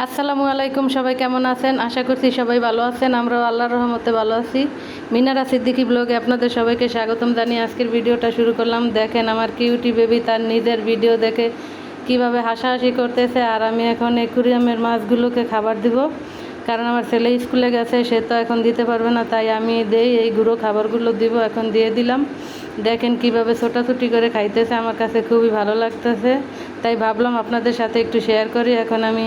আসসালামু আলাইকুম, সবাই কেমন আছেন? আশা করছি সবাই ভালো আছেন, আমরাও আল্লাহর রহমতে ভালো আছি। মিনারা সিদ্দিকি ব্লগে আপনাদের সবাইকে স্বাগতম জানিয়ে আজকের ভিডিওটা শুরু করলাম। দেখেন আমার কিউটি বেবি তার নিজের ভিডিও দেখে কীভাবে হাসাহাসি করতেছে, আর আমি এখন একুরিয়ামের মাছগুলোকে খাবার দিব। কারণ আমার ছেলে স্কুলে গেছে, সে তো এখন দিতে পারবে না, তাই আমি দেই এই গুঁড়ো খাবারগুলো দিব, এখন দিয়ে দিলাম। দেখেন কীভাবে ছোটাছুটি করে খাইতেছে, আমার কাছে খুবই ভালো লাগতেছে। তাই ভাবলাম আপনাদের সাথে একটু শেয়ার করি, এখন আমি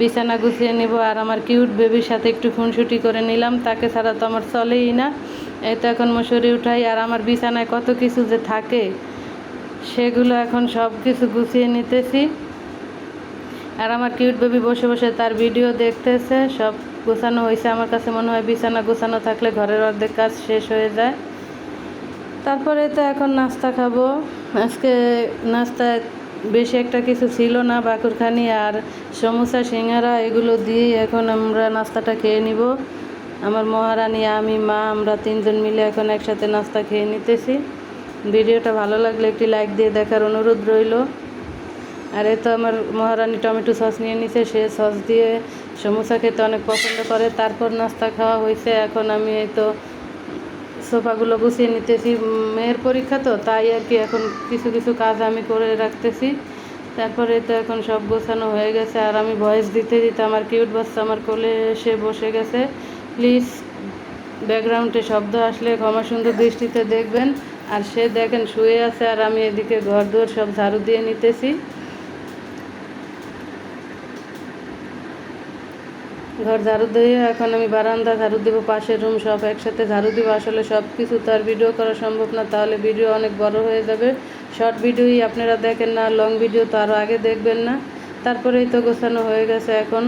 বিছানা গুছিয়ে নিব, আর আমার কিউট বেবির সাথে একটু খুনসুটি করে নিলাম, তাকে ছাড়া তো আমার চলেই না। এই তো এখন মশুরি উঠাই, আর আমার বিছানায় কত কিছু যে থাকে, সেগুলো এখন সব কিছু গুছিয়ে নিতেছি। আর আমার কিউট বেবি বসে বসে তার ভিডিও দেখতেছে, সব গোছানো হয়েছে আমার কাছে মনে হয় বিছানা গোছানো থাকলে ঘরের অর্ধেক কাজ শেষ হয়ে যায়। তারপরে তো এখন নাস্তা খাব। আজকে নাস্তায় বেশি একটা কিছু ছিল না বাকুরখানি আর সমোসা, সিঙ্গারা এগুলো দিয়ে এখন আমরা নাস্তাটা খেয়ে নিব। আমার মহারানী, আমি, মা, আমরা তিনজন মিলে এখন একসাথে নাস্তা খেয়ে নিতেছি। ভিডিওটা ভালো লাগলে একটি লাইক দিয়ে দেখার অনুরোধ রইল। আর এ তো আমার মহারানী টমেটো সস নিয়ে নিছে, সে সস দিয়ে সমোসা খেতে অনেক পছন্দ করে। তারপর নাস্তা খাওয়া হয়েছে এখন আমি এই তো সোফাগুলো গুছিয়ে নিতেছি। মেয়ের পরীক্ষা তো, তাই আর কি এখন কিছু কিছু কাজ আমি করে রাখতেছি। তারপরে তো এখন সব গোছানো হয়ে গেছে। আর আমি ভয়েস দিতে দিতে আমার কিউট বাচ্চা আমার কোলে এসে বসে গেছে। প্লিজ ব্যাকগ্রাউন্ডে শব্দ আসলে ক্ষমা সুন্দর দৃষ্টিতে দেখবেন। আর সে দেখেন শুয়ে আছে আর আমি এদিকে ঘর দুয়ার সব ঝাড়ু দিয়ে নিতেছি। ঘর ঝাড়ু দিয়ে এখন আমি বারান্দা ঝাড়ু দেবো, পাশের রুম সব একসাথে ঝাড়ু দেবো। আসলে সব কিছু তো আর ভিডিও করা সম্ভব না, তাহলে ভিডিও অনেক বড় হয়ে যাবে। শর্ট ভিডিওই আপনারা দেখেন না লং ভিডিও তো আরও আগে দেখবেন না। তারপরেই তো গোছানো হয়ে গেছে এখন।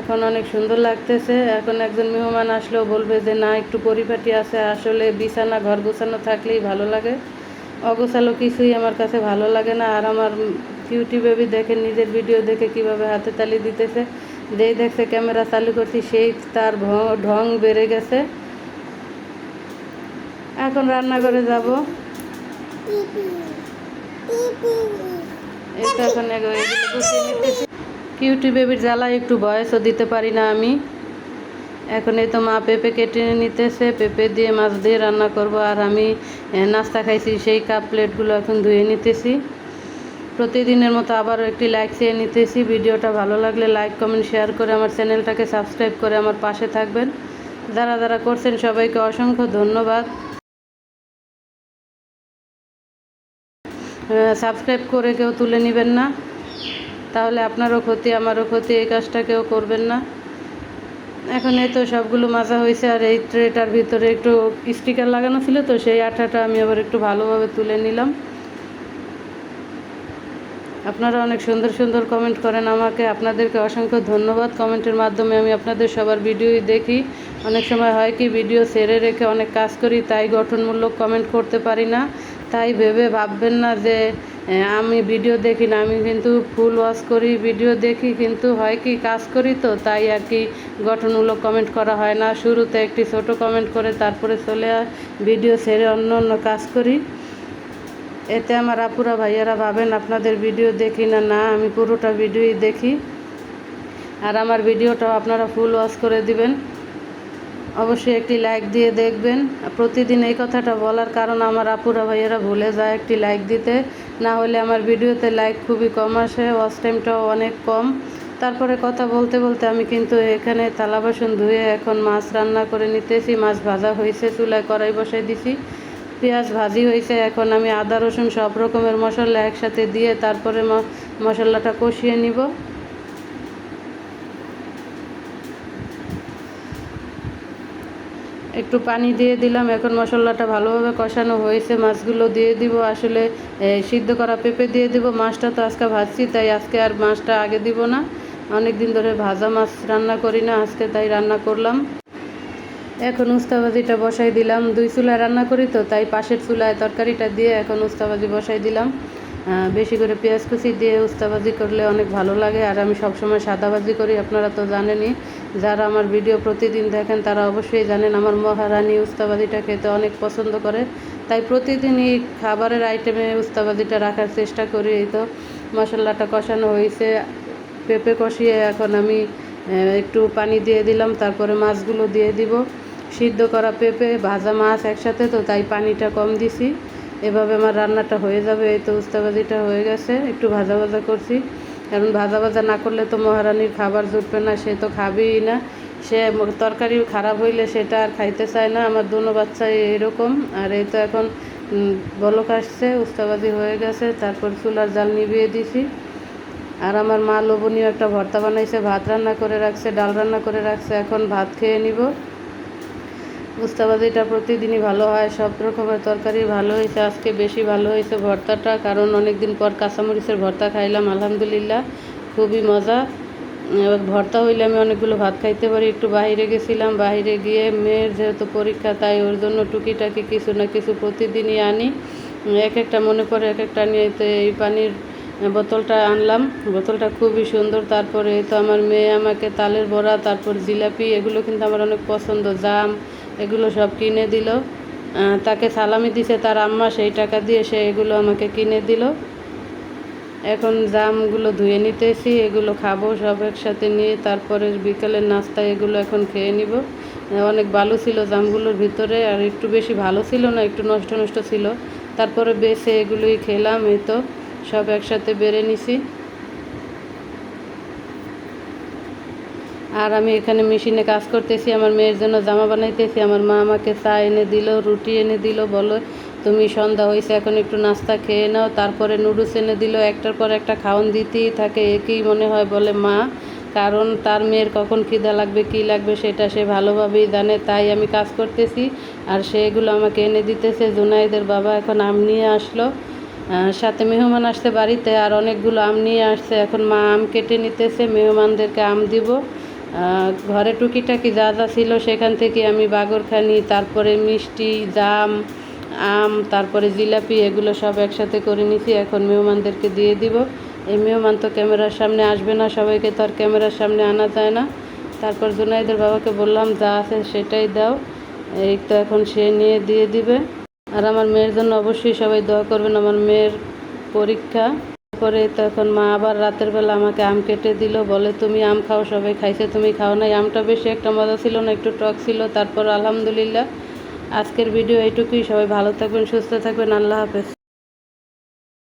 এখন অনেক সুন্দর লাগতেছে। এখন একজন মেহমান আসলেও বলবে যে, না, একটু পরিপাটি আছে। আসলে বিছানা, ঘর গোছানো থাকলেই ভালো লাগে। অগোছালো কিছুই আমার কাছে ভালো লাগে না। আর আমার কিউটি দেখে নিজের ভিডিও দেখে কীভাবে হাতে তালি দিতেছে। যেই দেখছে ক্যামেরা চালু করছি, সেই তার ঢং বেড়ে গেছে। এখন রান্না করে যাব নিতেছি। কিউটি বেবির জ্বালা একটু বয়সও দিতে পারি না আমি। এখন এই তো মা পেঁপে কেটে নিতেছে। পেঁপে দিয়ে মাছ দিয়ে রান্না করব। আর আমি নাস্তা খাইছি, সেই কাপ প্লেটগুলো এখন ধুয়ে নিতেছি। প্রতিদিনের মতো আবারও একটি লাইক চেয়ে নিতেছি। ভিডিওটা ভালো লাগলে লাইক কমেন্ট শেয়ার করে আমার চ্যানেলটাকে সাবস্ক্রাইব করে আমার পাশে থাকবেন। যারা যারা করছেন সবাইকে অসংখ্য ধন্যবাদ। সাবস্ক্রাইব করে কেউ তুলে নেবেন না। তাহলে আপনারও ক্ষতি, আমারও ক্ষতি, এই কাজটা কেউ করবেন না। এখন এই তো সবগুলো মাজা হয়েছে, আর এই ট্রেটার ভিতরে একটু স্টিকার লাগানো ছিল, তো সেই আঠাটা আমি আবার একটু ভালোভাবে তুলে নিলাম। আপনারা অনেক সুন্দর সুন্দর কমেন্ট করেন আমাকে। আপনাদেরকে অসংখ্য ধন্যবাদ। কমেন্টের মাধ্যমে আমি আপনাদের সবার ভিডিওই দেখি। অনেক সময় হয় কি ভিডিও সেরে রেখে অনেক কাজ করি, তাই গঠনমূলক কমেন্ট করতে পারি না। তাই ভেবে ভাববেন না যে আমি ভিডিও দেখি না। আমি কিন্তু ফুল ওয়াশ করি ভিডিও দেখি, কিন্তু হয় কি, কাজ করি তো, তাই আর কি গঠনমূলক কমেন্ট করা হয় না। শুরুতে একটি ছোট কমেন্ট করে, তারপরে চলে ভিডিও সেরে অন্য অন্য কাজ করি। এতে আমার আপুরা ভাইয়ারা ভাবেন, আপনাদের ভিডিও দেখি না না, আমি পুরোটা ভিডিওই দেখি। আর আমার ভিডিওটাও আপনারা ফুল ওয়াচ করে দিবেন। অবশ্যই একটি লাইক দিয়ে দেখবেন। প্রতিদিন এই কথাটা বলার কারণ আমার আপুরা ভাইয়েরা ভুলে যায় একটি লাইক দিতে। না হলে আমার ভিডিওতে লাইক খুবই কম আসে ওয়াচ টাইমটাও অনেক কম। তারপরে কথা বলতে বলতে আমি কিন্তু এখানে থালা বাসন ধুয়ে এখন মাছ রান্না করে নিতেছি, মাছ ভাজা হয়েছে, চুলায় কড়াই বসাই দিছি। পেঁয়াজ ভাজি হয়েছে, এখন আমি আদা, রসুন সব রকমের মশলা একসাথে দিয়ে তারপরে মশলাটা কষিয়ে নিব। একটু পানি দিয়ে দিলাম, এখন মশলাটা ভালোভাবে কষানো হয়েছে, মাছগুলো দিয়ে দিব। আসলে সিদ্ধ করা পেঁপে দিয়ে দিব, মাছটা তো আজকে ভাজছি, তাই আজকে আর মাছটা আগে দিব না। অনেক দিন ধরে ভাজা মাছ রান্না করি না, আজকে তাই রান্না করলাম। এখন উস্তাবাজিটা বসাই দিলাম। দুই চুলায় রান্না করি তো, তাই পাশের চুলায় তরকারিটা দিয়ে এখন উস্তাবাজি বসাই দিলাম। বেশি করে পেঁয়াজ কুচি দিয়ে উস্তাবাজি করলে অনেক ভালো লাগে। আর আমি সবসময় সাদাবাজি করি, আপনারা তো জানেনই। যারা আমার ভিডিও প্রতিদিন দেখেন, তারা অবশ্যই জানেন আমার মহারানী উস্তাবাজিটা খেতে অনেক পছন্দ করে। তাই প্রতিদিনই খাবারের আইটেমে উস্তাবাজিটা রাখার চেষ্টা করি। এই তো মশলাটা কষানো হয়েছে। পেঁপে কষিয়ে এখন আমি একটু পানি দিয়ে দিলাম। তারপরে মাছগুলো দিয়ে দিব। সিদ্ধ করা পেঁপে, ভাজা মাছ একসাথে, তো তাই পানিটা কম দিছি। এভাবে আমার রান্নাটা হয়ে যাবে, এই তো উস্তাবাজিটা হয়ে গেছে। একটু ভাজা ভাজা করছি। কারণ ভাজা ভাজা না করলে তো মহারানীর খাবার জুটবে না, সে তো খাবেই না। সে তরকারি খারাপ হইলে সেটা আর খাইতে চায় না। আমার দুনো বাচ্চা এরকম। আর এই তো এখন বলক আসছে, উস্তাবাজি হয়ে গেছে। তারপর চুলার জাল নিভিয়ে দিছি। আর আমার মা লোভনীয় একটা ভর্তা বানাইছে, ভাত রান্না করে রাখছে, ডাল রান্না করে রাখছে। এখন ভাত খেয়ে নিব। উস্তাবাজিটা প্রতিদিনই ভালো হয়, সব রকমের তরকারি ভালো হয়েছে আজকে বেশি ভালো হয়েছে ভর্তাটা, কারণ অনেক দিন পর কাঁচামরিচের ভর্তা খাইলাম, আলহামদুলিল্লাহ, খুবই মজা। এবার ভর্তা হইলে আমি অনেকগুলো ভাত খাইতে পারি, একটু বাইরে গেছিলাম, বাইরে গিয়ে মেয়ের যেহেতু পরীক্ষা, তাই ওর জন্য টুকিটাকি কিছু না কিছু প্রতিদিনই আনি। এক একটা মনে পড়ে, এক একটা নিয়ে তো এই পানির বোতলটা আনলাম, বোতলটা খুবই সুন্দর, তারপরে তো আমার মেয়ে আমাকে তালের বড়া, তারপর জিলাপি, এগুলো কিন্তু আমার অনেক পছন্দ, জাম এগুলো সব কিনে দিল। তাকে সালামি দিছে তার আম্মা সেই টাকা দিয়ে সে এগুলো আমাকে কিনে দিল। এখন জামগুলো ধুয়ে নিতেছি, এগুলো খাব সব একসাথে নিয়ে, তারপরে বিকেলের নাস্তা এগুলো এখন খেয়ে নিব। অনেক ভালো ছিল জামগুলোর ভিতরে, আর একটু বেশি ভালো ছিল না, একটু নষ্ট নষ্ট ছিল। তারপরে বেছে এগুলোই খেলাম, এই তো সব একসাথে বেড়ে নিছি। আর আমি এখানে মেশিনে কাজ করতেছি, আমার মেয়ের জন্য জামা বানাইতেছি, আমার মা আমাকে চা এনে দিল, রুটি এনে দিল, বলো, তুমি সন্ধ্যা হয়েছে এখন একটু নাস্তা খেয়ে নাও। তারপরে নুডলস এনে দিল, একটার পর একটা খাওয়ান দিতেই থাকে, একই মনে হয় বলে মা, কারণ তার মেয়ের কখন খিদা লাগবে, কি লাগবে সেটা সে ভালোভাবেই জানে, তাই আমি কাজ করতেছি। আর সেগুলো আমাকে এনে দিতেছে, জুনাইদের বাবা এখন আম নিয়ে আসলো সাথে মেহমান আসতে বাড়িতে, আর অনেকগুলো আম নিয়ে আসছে, এখন মা আম কেটে নিতেছে, মেহমানদেরকে আম দিব। ঘরে টুকিটাকি যা যা ছিল সেখান থেকে আমি বাগরখানি, তারপরে মিষ্টি, জাম, আম, তারপরে জিলাপি এগুলো সব একসাথে করে নিছি। এখন মেহমানদেরকে দিয়ে দিব। এই মেহমান তো ক্যামেরার সামনে আসবে না, সবাইকে তো আর ক্যামেরার সামনে আনা যায় না। তারপর জুনাইদের বাবাকে বললাম, যা আছে সেটাই দাও। এই তো এখন সে নিয়ে দিয়ে দিবে। আর আমার মেয়ের জন্য অবশ্যই সবাই দোয়া করবেন, আমার মেয়ের পরীক্ষা। পরে তখন মা আবার রাতের বেলা আমাকে আম কেটে দিল, বলে, তুমি আম খাও, সবাই খাইছে, তুমি খাও নাই। আমটা বেশি একটা মজা ছিল না, একটু টক ছিল। তারপর আলহামদুলিল্লাহ, আজকের ভিডিও এইটুকুই। সবাই ভালো থাকবেন, সুস্থ থাকবেন। আল্লাহ হাফেজ।